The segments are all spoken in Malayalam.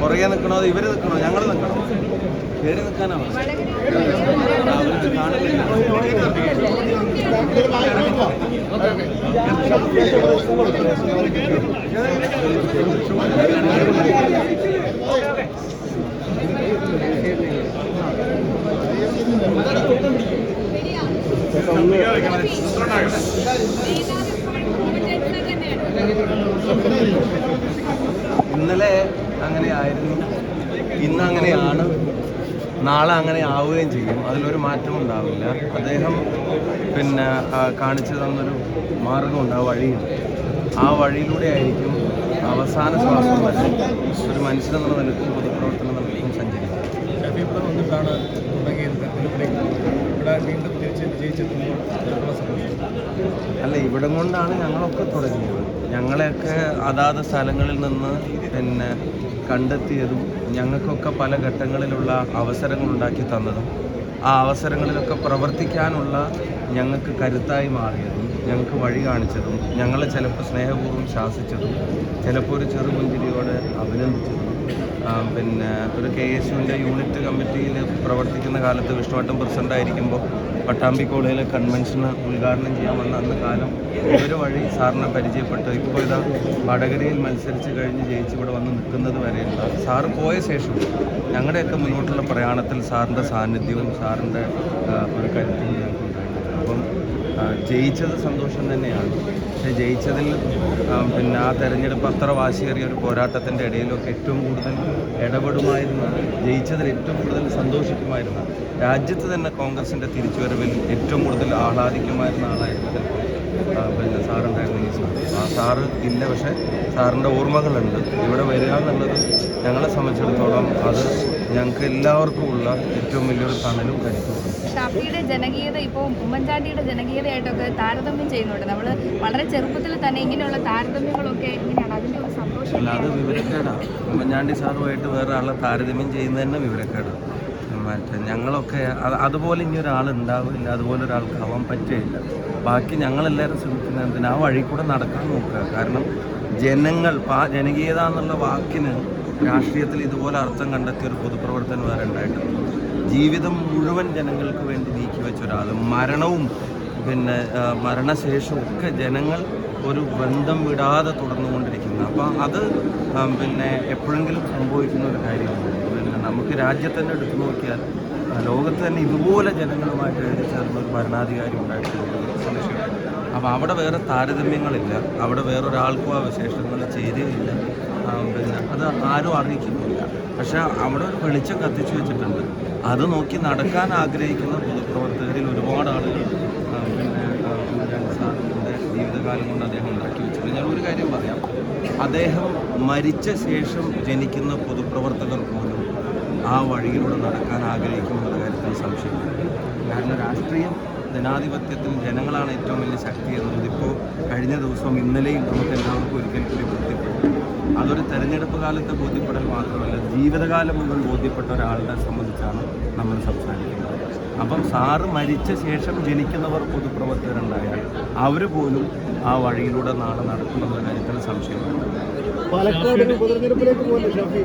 പുറകെ നിൽക്കണോ ഇവർ നിൽക്കണോ ഞങ്ങൾ നിൽക്കണോ കയറി കാണില്ല ഇന്നലെ അങ്ങനെ ആയിരുന്നു. ഇന്ന് അങ്ങനെയാണ്. നാളെ അങ്ങനെ ആവുകയും ചെയ്യും. അതിലൊരു മാറ്റം ഉണ്ടാവില്ല. അദ്ദേഹം പിന്നെ കാണിച്ചു തന്നൊരു മാർഗമുണ്ട് ആ വഴിയുണ്ട് ആ വഴിയിലൂടെ ആയിരിക്കും അവസാന ശ്വാസം വരെ ഒരു മനുഷ്യനെന്നുള്ള നിലക്കും പൊതുപ്രവർത്തനം നിലക്കും സഞ്ചരിക്കും. ഇവിടെ വന്നിട്ടാണ് തുടങ്ങിയത്. ഇവിടെ വീണ്ടും തിരിച്ച് വിജയിച്ചെത്തുമ്പോൾ ഉള്ള അല്ല ഇവിടം കൊണ്ടാണ് ഞങ്ങളൊക്കെ തുടങ്ങിയത്. ഞങ്ങളെയൊക്കെ അതാത് സ്ഥലങ്ങളിൽ നിന്ന് പിന്നെ കണ്ടെത്തിയതും ഞങ്ങൾക്കൊക്കെ പല ഘട്ടങ്ങളിലുള്ള അവസരങ്ങൾ ഉണ്ടാക്കി തന്നതും ആ അവസരങ്ങളിലൊക്കെ പ്രവർത്തിക്കാനുള്ള ഞങ്ങൾക്ക് കരുത്തായി മാറിയതും ഞങ്ങൾക്ക് വഴി കാണിച്ചതും ഞങ്ങളെ ചിലപ്പോൾ സ്നേഹപൂർവം ശാസിച്ചതും ചിലപ്പോൾ ഒരു ചെറുപുഞ്ചിരിയോടെ അഭിനന്ദിച്ചതും പിന്നെ ഒരു കെ എസ് യുവിന്റെ യൂണിറ്റ് കമ്മിറ്റിയിൽ പ്രവർത്തിക്കുന്ന കാലത്ത് വിഷ്ണുവട്ടം പ്രസിഡന്റ് ആയിരിക്കുമ്പോൾ പട്ടാമ്പി കോളേജിലെ കൺവെൻഷന് ഉദ്ഘാടനം ചെയ്യാൻ വന്ന അന്ന് കാലം ഒരു വഴി സാറിനെ പരിചയപ്പെട്ട്? ഇപ്പോൾ ഇതാ വടകരയിൽ മത്സരിച്ച് കഴിഞ്ഞ് ജയിച്ച് ഇവിടെ വന്ന് നിൽക്കുന്നത് വരെയുള്ള സാറ് പോയ ശേഷം ഞങ്ങളുടെയൊക്കെ മുന്നോട്ടുള്ള പ്രയാണത്തിൽ സാറിന്റെ സാന്നിധ്യവും സാറിന്റെ ഒരു കരുത്തും ആ, ജയിച്ചത് സന്തോഷം തന്നെയാണ്. പക്ഷേ ജയിച്ചതിൽ പിന്നെ ആ തെരഞ്ഞെടുപ്പ് അത്ര വാശിയേറിയ ഒരു പോരാട്ടത്തിന്റെ ഇടയിലൊക്കെ ഏറ്റവും കൂടുതൽ ഇടപെടുമായിരുന്ന ജയിച്ചതിൽ ഏറ്റവും കൂടുതൽ സന്തോഷിക്കുമായിരുന്ന രാജ്യത്ത് തന്നെ കോൺഗ്രസിന്റെ തിരിച്ചുവരവിൽ ഏറ്റവും കൂടുതൽ ആഹ്ലാദിക്കുമായിരുന്ന ആളായിരുന്നു പിന്നെ സാറുണ്ടായിരുന്നു ഈ സാർ ആ സാറ് ഇല്ല പക്ഷേ സാറിന്റെ ഓർമ്മകളുണ്ട്. ഇവിടെ വരിക എന്നുള്ളത് ഞങ്ങളെ സംബന്ധിച്ചിടത്തോളം അത് ഞങ്ങൾക്ക് എല്ലാവർക്കും ഉള്ള ഏറ്റവും വലിയൊരു തണലും കരുത്തുമാണ്. ഷാഫിയുടെ ജനകീയത ഇപ്പോൾ ഉമ്മൻചാണ്ടിയുടെ ജനകീയതയായിട്ടൊക്കെ താരതമ്യം ചെയ്യുന്നുണ്ട്. നമ്മൾ വളരെ ചെറുപ്പത്തിൽ തന്നെ ഇങ്ങനെയുള്ള താരതമ്യങ്ങളൊക്കെ എങ്ങനെയാണ് അതിന്റെ ഒരു സന്തോഷം അല്ല അത് വിവരക്കേടാണ് ഉമ്മൻചാണ്ടി സാറുമായിട്ട് വേറെ ആളെ താരതമ്യം ചെയ്യുന്നത് തന്നെ വിവരക്കേടാണ് മറ്റേ ഞങ്ങളൊക്കെ അതുപോലെ ഇനി ഒരാൾ ഉണ്ടാവില്ല അതുപോലെ ഒരാൾക്ക് ആവാൻ പറ്റുകയില്ല. ബാക്കി ഞങ്ങളെല്ലാവരും ശ്രമിക്കുന്ന എന്തിനാ? ആ വഴി കൂടെ നടക്കാൻ നോക്കുക. കാരണം ജനങ്ങൾ ജനകീയത എന്നുള്ള വാക്കിന് രാഷ്ട്രീയത്തിൽ ഇതുപോലെ അർത്ഥം കണ്ടെത്തിയ ഒരു പൊതുപ്രവർത്തനം വേറെ ഉണ്ടായിട്ടുണ്ട്. ജീവിതം മുഴുവൻ ജനങ്ങൾക്ക് വേണ്ടി നീക്കി വെച്ച ഒരാൾ മരണവും പിന്നെ മരണശേഷവും ഒക്കെ ജനങ്ങൾ ഒരു ബന്ധം വിടാതെ തുടർന്നുകൊണ്ടിരിക്കുന്നത് അപ്പോൾ അത് പിന്നെ എപ്പോഴെങ്കിലും സംഭവിക്കുന്ന ഒരു കാര്യമാണ്. പിന്നെ നമുക്ക് രാജ്യത്ത് തന്നെ എടുത്തു നോക്കിയാൽ ലോകത്ത് തന്നെ ഇതുപോലെ ജനങ്ങളുമായിട്ട് എഴുതി ചേർന്ന ഒരു ഭരണാധികാരി ഉണ്ടായിട്ടുണ്ട്. അപ്പോൾ അവിടെ വേറെ താരതമ്യങ്ങളില്ല. അവിടെ വേറൊരാൾക്കും ആ വിശേഷങ്ങൾ ചേരുകയില്ല പിന്നെ അത് ആരും അറിയിക്കുന്നില്ല. പക്ഷേ അവിടെ ഒരു വെളിച്ചം കത്തിച്ചു വെച്ചിട്ടുണ്ട്. അത് നോക്കി നടക്കാൻ ആഗ്രഹിക്കുന്ന പൊതുപ്രവർത്തകരിൽ ഒരുപാട് ആളുകൾ പിന്നെ ജീവിതകാലം കൊണ്ട് അദ്ദേഹം ഉണ്ടാക്കി വെച്ചിട്ടുണ്ട്. ഞാൻ ഒരു കാര്യം പറയാം. അദ്ദേഹം മരിച്ച ശേഷം ജനിക്കുന്ന പൊതുപ്രവർത്തകർ പോലും ആ വഴിയിലൂടെ നടക്കാൻ ആഗ്രഹിക്കുമെന്നുള്ള കാര്യത്തിൽ സംശയമില്ല കാരണം രാഷ്ട്രീയം ജനാധിപത്യത്തിൽ ജനങ്ങളാണ് ഏറ്റവും വലിയ ശക്തി എന്നുള്ളത്. ഇപ്പോൾ കഴിഞ്ഞ ദിവസം ഇന്നലെയും നമുക്ക് എല്ലാവർക്കും ഒരിക്കൽ കൂടി ബോധ്യപ്പെട്ടു അതൊരു തെരഞ്ഞെടുപ്പ് കാലത്തെ ബോധ്യപ്പെടൽ മാത്രമല്ല ജീവിതകാലം മുതൽ ബോധ്യപ്പെട്ട ഒരാളെ സംബന്ധിച്ചാണ് നമ്മൾ സംസാരിക്കുന്നത്. അപ്പം സാറ് മരിച്ച ശേഷം ജനിക്കുന്നവർ പൊതുപ്രവർത്തകരുണ്ടായാൽ അവർ പോലും ആ വഴിയിലൂടെ നാളെ നടക്കുമെന്ന കാര്യത്തിൽ സംശയമുണ്ട് പാലക്കാട് ഉപതെരഞ്ഞെടുപ്പിലേക്ക് ഷാഫി.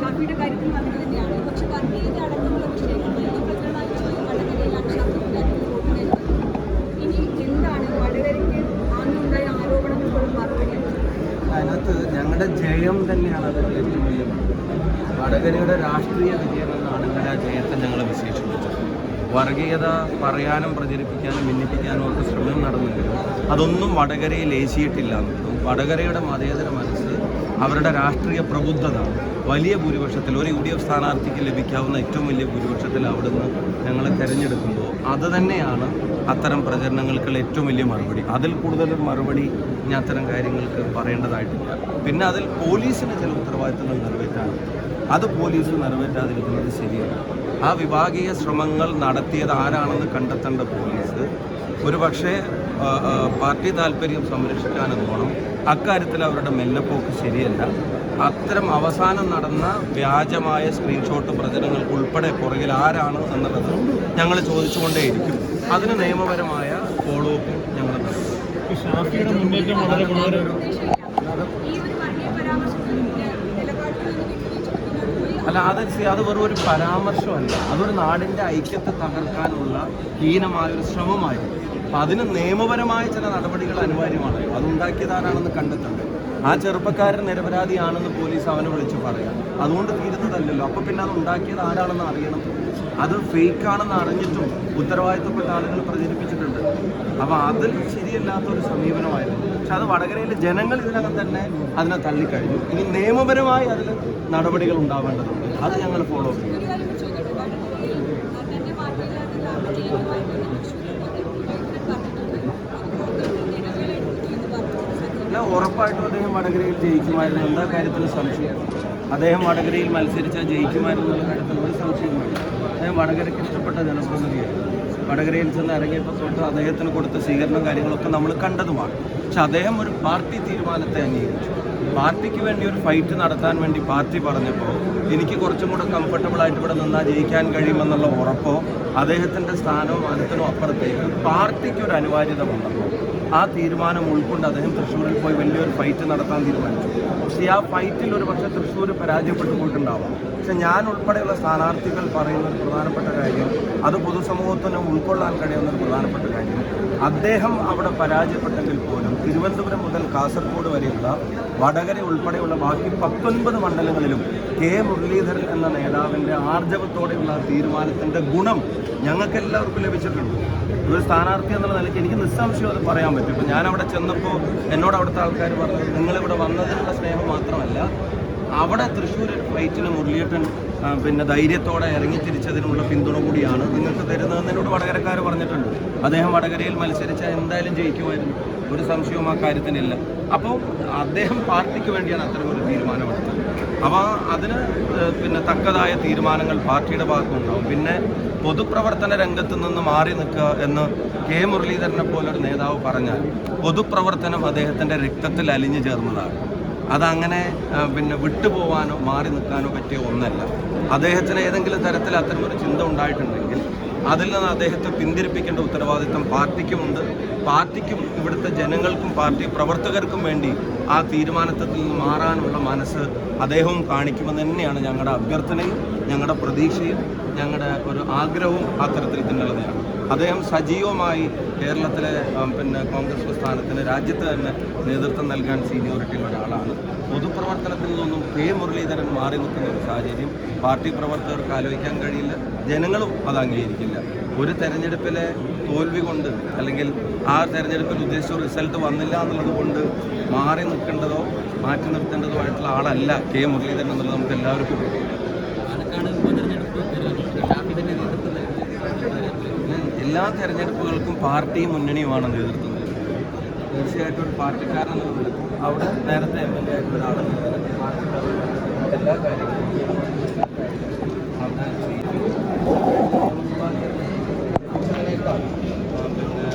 ഷാഫിയുടെ കാര്യത്തിൽ അങ്ങനെ തന്നെയാണ്. പക്ഷെ വർഗീയത ജയം തന്നെയാണ് അത്. ഏറ്റവും വലിയ വടകരയുടെ രാഷ്ട്രീയ വിജയം എന്നാണ് ഇന്നലെ ആ ജയത്തെ ഞങ്ങൾ വിശേഷിപ്പിച്ചത്. വർഗീയത പറയാനും പ്രചരിപ്പിക്കാനും ഭിന്നിപ്പിക്കാനും ഒക്കെ ശ്രമം നടന്നെങ്കിലും അതൊന്നും വടകരയിൽ ഏശിയിട്ടില്ല. വടകരയുടെ മതേതര മനസ്സ് അവരുടെ രാഷ്ട്രീയ പ്രബുദ്ധത വലിയ ഭൂരിപക്ഷത്തിൽ ഒരു യു ഡി എഫ് സ്ഥാനാർത്ഥിക്ക് ലഭിക്കാവുന്ന ഏറ്റവും വലിയ ഭൂരിപക്ഷത്തിൽ അവിടുന്ന് ഞങ്ങളെ തിരഞ്ഞെടുക്കുമ്പോൾ അത് തന്നെയാണ് അത്തരം പ്രചരണങ്ങൾക്കുള്ള ഏറ്റവും വലിയ മറുപടി. അതിൽ കൂടുതൽ മറുപടി ഞാൻ അത്തരം കാര്യങ്ങൾക്ക് പറയേണ്ടതായിട്ടില്ല. പിന്നെ അതിൽ പോലീസിന് ചില ഉത്തരവാദിത്തങ്ങൾ നിറവേറ്റാണ് അത് പോലീസ് നിറവേറ്റാതിരിക്കുന്നത് ശരിയല്ല. ആ വിഭാഗീയ ശ്രമങ്ങൾ നടത്തിയത് ആരാണെന്ന് കണ്ടെത്തേണ്ട പോലീസ് ഒരു പക്ഷേ ആ, ആ, പാർട്ടി താല്പര്യം സംരക്ഷിക്കാനെന്നോണം അക്കാര്യത്തിൽ അവരുടെ മെല്ലപ്പോക്ക് ശരിയല്ല. അത്തരം അവസാനം നടന്ന വ്യാജമായ സ്ക്രീൻഷോട്ട് പ്രചരണങ്ങൾക്ക് ഉൾപ്പെടെ പുറകിൽ ആരാണ് എന്നുള്ളത് ഞങ്ങൾ ചോദിച്ചുകൊണ്ടേയിരിക്കും. അതിന് നിയമപരമായ ഫോളോ അപ്പ് ഞങ്ങൾ അല്ല അത് അത് വെറും ഒരു പരാമർശമല്ല. അതൊരു നാടിന്റെ ഐക്യത്തെ തകർക്കാനുള്ള ഹീനമായൊരു ശ്രമമായിരുന്നു. അതിന് നിയമപരമായ ചില നടപടികൾ അനിവാര്യമാണ്. അതുണ്ടാക്കിയതാരാണെന്ന് കണ്ടെത്തണ്ടേ? ആ ചെറുപ്പക്കാരൻ നിരപരാധിയാണെന്ന് പോലീസ് അവനെ വിളിച്ച് പറയാം. അതുകൊണ്ട് തീരുന്നതല്ലല്ലോ. അപ്പോൾ പിന്നെ അത് ഉണ്ടാക്കിയത് ആരാണെന്ന് അറിയണം. അത് ഫേക്ക് ആണെന്ന് അറിഞ്ഞിട്ടും ഉത്തരവാദിത്തപ്പെട്ട ആളുകൾ പ്രചരിപ്പിച്ചിട്ടുണ്ട്. അപ്പോൾ അതിൽ ശരിയല്ലാത്ത ഒരു സമീപനമായിരുന്നു. പക്ഷെ അത് വടകരയിലെ ജനങ്ങൾ ഇതിനകം തന്നെ അതിനെ തള്ളിക്കഴിഞ്ഞു. ഇനി നിയമപരമായി അതിൽ നടപടികൾ ഉണ്ടാവേണ്ടതുണ്ട്. അത് ഞങ്ങൾ ഫോളോ ചെയ്യും ഒരു കാര്യം കൂടി ചോദിക്കട്ടെ വടകരയിൽ തന്നെ പാർട്ടിയിലായിട്ട് താങ്കൾ ചെയ്യുന്നതായിട്ട് തൃശ്ശൂരിൽ പറഞ്ഞിട്ടുണ്ട് അത് പുറത്തെടുത്ത് നിലവിലെടുത്തു എന്ന് പറഞ്ഞു അല്ല ഉറപ്പായിട്ടും അദ്ദേഹം വടകരയിൽ ജയിക്കുമായിരുന്നു. എന്താ കാര്യത്തിൽ സംശയം? അദ്ദേഹം വടകരയിൽ മത്സരിച്ചാൽ ജയിക്കുമായിരുന്നു എന്ന കാര്യത്തിൽ ഒരു സംശയമാണ് അദ്ദേഹം വടകരയ്ക്ക് ഇഷ്ടപ്പെട്ട ജനപ്രതിനിധിയായിരുന്നു. വടകരയിൽ ചെന്ന് ഇറങ്ങിയപ്പോൾ തൊട്ട് അദ്ദേഹത്തിന് കൊടുത്ത സ്വീകരണം കാര്യങ്ങളൊക്കെ നമ്മൾ കണ്ടതുമാണ്. പക്ഷെ അദ്ദേഹം ഒരു പാർട്ടി തീരുമാനത്തെ അംഗീകരിച്ചു. പാർട്ടിക്ക് വേണ്ടി ഒരു ഫൈറ്റ് നടത്താൻ വേണ്ടി പാർട്ടി പറഞ്ഞപ്പോൾ എനിക്ക് കുറച്ചും കൂടെ കംഫർട്ടബിൾ ആയിട്ട് ഇവിടെ നിന്നാൽ ജയിക്കാൻ കഴിയുമെന്നുള്ള ഉറപ്പോ അദ്ദേഹത്തിന്റെ സ്ഥാനവും അതിനും അപ്പുറത്തേക്ക് പാർട്ടിക്ക് ഒരു അനിവാര്യത വന്നപ്പോൾ ആ തീരുമാനം ഉൾക്കൊണ്ട് അദ്ദേഹം തൃശ്ശൂരിൽ പോയി വലിയൊരു ഫൈറ്റ് നടത്താൻ തീരുമാനിച്ചു. പക്ഷേ ആ ഫൈറ്റിൽ ഒരു പക്ഷേ തൃശ്ശൂർ പരാജയപ്പെട്ടു പോയിട്ടുണ്ടാവാം പക്ഷെ ഞാൻ ഉൾപ്പെടെയുള്ള സ്ഥാനാർത്ഥികൾ പറയുന്ന ഒരു പ്രധാനപ്പെട്ട കാര്യം അത് പൊതുസമൂഹത്തിന് ഉൾക്കൊള്ളാൻ കഴിയുന്ന ഒരു പ്രധാനപ്പെട്ട കാര്യം അദ്ദേഹം അവിടെ പരാജയപ്പെട്ടെങ്കിൽ പോലും തിരുവനന്തപുരം മുതൽ കാസർഗോഡ് വരെയുള്ള വടകര ഉൾപ്പെടെയുള്ള ബാക്കി പത്തൊൻപത് മണ്ഡലങ്ങളിലും കെ മുരളീധരൻ എന്ന നേതാവിന്റെ ആർജവത്തോടെയുള്ള തീരുമാനത്തിന്റെ ഗുണം ഞങ്ങൾക്കെല്ലാവർക്കും ലഭിച്ചിട്ടുണ്ട്. ഒരു സ്ഥാനാർത്ഥി എന്നുള്ള നിലയ്ക്ക് എനിക്ക് നിസ്സംശയം അത് പറയാൻ പറ്റും. ഇപ്പം ഞാൻ അവിടെ ചെന്നപ്പോൾ എന്നോട് അവിടുത്തെ ആൾക്കാർ പറഞ്ഞത് നിങ്ങളിവിടെ വന്നതിനുള്ള സ്നേഹം മാത്രമല്ല അവിടെ തൃശ്ശൂർ ഫ്ലൈറ്റിന് മുരളിയേട്ടൻ പിന്നെ ധൈര്യത്തോടെ ഇറങ്ങി ഇറങ്ങിത്തിരിച്ചതിനുള്ള പിന്തുണ കൂടിയാണ് നിങ്ങൾക്ക് തരുന്നതെന്ന് എന്നോട് വടകരക്കാർ പറഞ്ഞിട്ടുണ്ട്. അദ്ദേഹം വടകരയിൽ മത്സരിച്ചാൽ എന്തായാലും ജയിക്കുമായിരുന്നു. ഒരു സംശയവും ആ കാര്യത്തിനില്ല. അപ്പോൾ അദ്ദേഹം പാർട്ടിക്ക് വേണ്ടിയാണ് അത്തരമൊരു തീരുമാനമെടുത്തത് അപ്പോൾ അതിന് പിന്നെ തക്കതായ തീരുമാനങ്ങൾ പാർട്ടിയുടെ ഭാഗത്തുനിന്നുണ്ടാവും പിന്നെ പൊതുപ്രവർത്തന രംഗത്ത് നിന്ന് മാറി നിൽക്കുക എന്ന് കെ മുരളീധരനെ പോലൊരു നേതാവ് പറഞ്ഞാൽ പൊതുപ്രവർത്തനം അദ്ദേഹത്തിന്റെ രക്തത്തിൽ അലിഞ്ഞു ചേർന്നതാണ്. അതങ്ങനെ പിന്നെ വിട്ടുപോകാനോ മാറി നിൽക്കാനോ പറ്റിയ ഒന്നല്ല. അദ്ദേഹത്തിന് ഏതെങ്കിലും തരത്തിൽ അത്തരമൊരു ചിന്ത ഉണ്ടായിട്ടുണ്ടെങ്കിൽ അതിൽ നിന്ന് അദ്ദേഹത്തെ പിന്തിരിപ്പിക്കേണ്ട ഉത്തരവാദിത്തം പാർട്ടിക്കുമുണ്ട്. പാർട്ടിക്കും ഇവിടുത്തെ ജനങ്ങൾക്കും പാർട്ടി പ്രവർത്തകർക്കും വേണ്ടി ആ തീരുമാനത്തിൽ നിന്ന് മാറാനുള്ള മനസ്സ് അദ്ദേഹവും കാണിക്കുമെന്ന് തന്നെയാണ് ഞങ്ങളുടെ അഭ്യർത്ഥനയും ഞങ്ങളുടെ പ്രതീക്ഷയും ഞങ്ങളുടെ ഒരു ആഗ്രഹവും അത്തരത്തിൽ തന്നെയുള്ളതാണ് അദ്ദേഹം സജീവമായി കേരളത്തിലെ പിന്നെ കോൺഗ്രസ് പ്രസ്ഥാനത്തിന് രാജ്യത്ത് തന്നെ നേതൃത്വം നൽകാൻ സീനിയോറിറ്റി ഒരാളാണ്. പൊതുപ്രവർത്തനത്തിൽ നിന്നും കെ മുരളീധരൻ മാറി നിൽക്കുന്ന ഒരു സാഹചര്യം പാർട്ടി പ്രവർത്തകർക്ക് ആലോചിക്കാൻ കഴിയില്ല. ജനങ്ങളും അത് അംഗീകരിക്കില്ല. ഒരു തെരഞ്ഞെടുപ്പിലെ തോൽവി കൊണ്ട് അല്ലെങ്കിൽ ആ തെരഞ്ഞെടുപ്പിൽ ഉദ്ദേശിച്ച റിസൾട്ട് വന്നില്ല എന്നുള്ളത് കൊണ്ട് മാറി നിൽക്കേണ്ടതോ മാറ്റി നിർത്തേണ്ടതോ ആയിട്ടുള്ള ആളല്ല കെ മുരളീധരൻ എന്നുള്ളത് നമുക്ക് എല്ലാവർക്കും എല്ലാ തെരഞ്ഞെടുപ്പുകൾക്കും പാർട്ടിയും മുന്നണിയുമാണ് നേതൃത്വം തീർച്ചയായിട്ടും ഒരു പാർട്ടിക്കാരൻ അവിടെ നേരത്തെ എം എൽ എ ആയിട്ടുള്ള ഒരാളെന്ന എല്ലാ കാര്യങ്ങളും പിന്നെ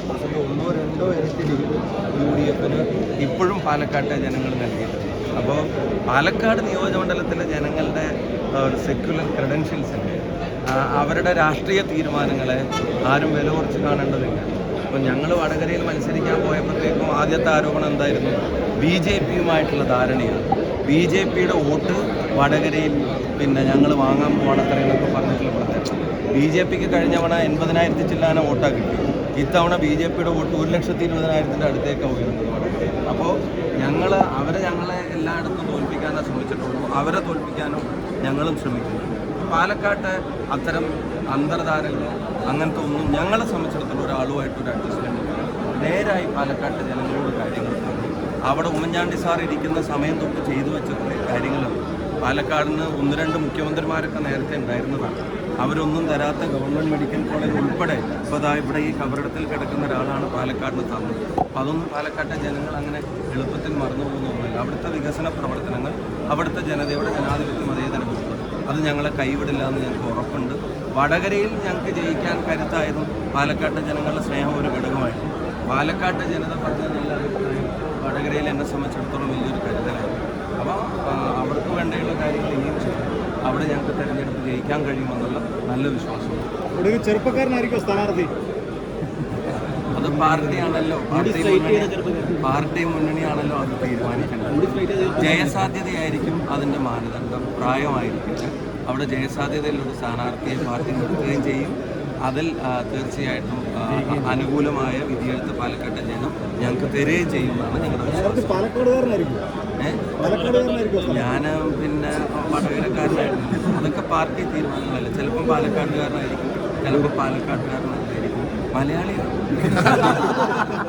ഒന്നോ രണ്ടോ ഇരട്ടി ലീഡ് യു ഡി എഫിന് ഇപ്പോഴും പാലക്കാട്ടെ ജനങ്ങൾ നൽകിയിട്ടുണ്ട്. അപ്പോൾ പാലക്കാട് നിയോജകമണ്ഡലത്തിലെ ജനങ്ങളുടെ സെക്യുലർ സെക്യുലർ ക്രെഡൻഷ്യൽസിന്റെ അവരുടെ രാഷ്ട്രീയ തീരുമാനങ്ങളെ ആരും വില കുറച്ച് കാണേണ്ടതില്ല. അപ്പം ഞങ്ങൾ വടകരയിൽ മത്സരിക്കാൻ പോയപ്പോഴത്തേക്കും ആദ്യത്തെ ആരോപണം എന്തായിരുന്നു? ബി ജെ പിയുമായിട്ടുള്ള ധാരണയാണ്. ബി ജെ പിയുടെ വോട്ട് വടകരയിൽ പിന്നെ ഞങ്ങൾ വാങ്ങാൻ പോകണത്ര എന്നൊക്കെ പറഞ്ഞിട്ടുള്ള പ്രത്യേകം ബി ജെ പിക്ക് കഴിഞ്ഞ തവണ എൺപതിനായിരത്തി ചില്ലാന വോട്ടാണ് കിട്ടി. ഇത്തവണ ബി ജെ പിയുടെ വോട്ട് ഒരു ലക്ഷത്തി ഇരുപതിനായിരത്തിന്റെ അടുത്തേക്കാണ് വടകരയിൽ. അപ്പോൾ ഞങ്ങൾ അവരെ ഞങ്ങളെ എല്ലായിടത്തും തോൽപ്പിക്കാനാണ് ശ്രമിച്ചിട്ടുള്ളൂ. അവരെ തോൽപ്പിക്കാനും ഞങ്ങളും ശ്രമിക്കുന്നു. പാലക്കാട്ട് അത്തരം അന്തർധാരകളോ അങ്ങനത്തെ ഒന്നും ഞങ്ങളെ സംബന്ധിച്ചിടത്തോളം ഒരാളുമായിട്ടൊരു ഒരു അഡ്ജസ്റ്റ്മെന്റ് നേരായി പാലക്കാട്ട് ജനങ്ങളോട് കാര്യങ്ങൾ അവിടെ ഉമ്മൻചാണ്ടി സാർ ഇരിക്കുന്ന സമയം തൊട്ട് ചെയ്തു വെച്ച കുറേ പാലക്കാടിന് ഒന്ന് രണ്ട് മുഖ്യമന്ത്രിമാരൊക്കെ നേരത്തെ ഉണ്ടായിരുന്നതാണ്. അവരൊന്നും തരാത്ത ഗവൺമെന്റ് മെഡിക്കൽ കോളേജ് ഉൾപ്പെടെ ഇപ്പോൾ അതാ ഇവിടെ ഈ കബറിടത്തിൽ കിടക്കുന്ന ഒരാളാണ് പാലക്കാടിന് തന്നത്. അപ്പോൾ അതൊന്നും പാലക്കാട്ടെ ജനങ്ങൾ അങ്ങനെ എളുപ്പത്തിൽ മറന്നു പോകുന്നൊന്നുമില്ല അവിടുത്തെ വികസന പ്രവർത്തനങ്ങൾ അവിടുത്തെ ജനതയുടെ ജനാധിപത്യ അതേ മുമ്പ് അത് ഞങ്ങളെ കൈവിടില്ല എന്ന് ഞങ്ങൾക്ക് ഉറപ്പുണ്ട്. വടകരയിൽ ഞങ്ങൾക്ക് ജയിക്കാൻ കരുത്തായതും പാലക്കാട്ടെ ജനങ്ങളുടെ സ്നേഹം ഒരു ഘടകമായിരുന്നു. പാലക്കാട്ടെ ജനത പറഞ്ഞ നല്ല അഭിപ്രായം വടകരയിൽ എന്നെ സംബന്ധിച്ചിടത്തോളം വലിയൊരു കരുതലായിരുന്നു അപ്പോൾ അവർക്ക് വേണ്ടിയുള്ള കാര്യങ്ങൾ ഇനിയും ചെയ്യും. അവിടെ ഞങ്ങൾക്ക് തിരഞ്ഞെടുപ്പ് ജയിക്കാൻ കഴിയുമെന്നുള്ള നല്ല വിശ്വാസമുണ്ട്. ചെറുപ്പക്കാരനായിരിക്കും സ്ഥാനാർത്ഥി. അത് പാർട്ടിയാണല്ലോ. പാർട്ടി മുന്നണി പാർട്ടി മുന്നണിയാണല്ലോ അത് തീരുമാനിക്കേണ്ടത്. ജയസാധ്യതയായിരിക്കും അതിന്റെ മാനദണ്ഡം പ്രായമായിരിക്കില്ല. അവിടെ ജയസാധ്യതയിലൊരു സ്ഥാനാർത്ഥിയെ പാർട്ടി നിർത്തുകയും ചെയ്യും. അതിൽ തീർച്ചയായിട്ടും അനുകൂലമായ വിധിയെഴുത്ത് പാലക്കാട്ടെ ജനം ഞങ്ങൾക്ക് തരികയും ചെയ്യുമെന്നാണ് ഞങ്ങളുടെ ഞാൻ പിന്നെ വടകരക്കാരനായിരുന്നു. അതൊക്കെ പാർട്ടി തീരുമാനങ്ങളല്ല? ചിലപ്പോൾ പാലക്കാട്ടുകാരനായിരിക്കും ചിലപ്പോൾ പാലക്കാട്ടുകാരനായിരിക്കും. മലയാളിയോ.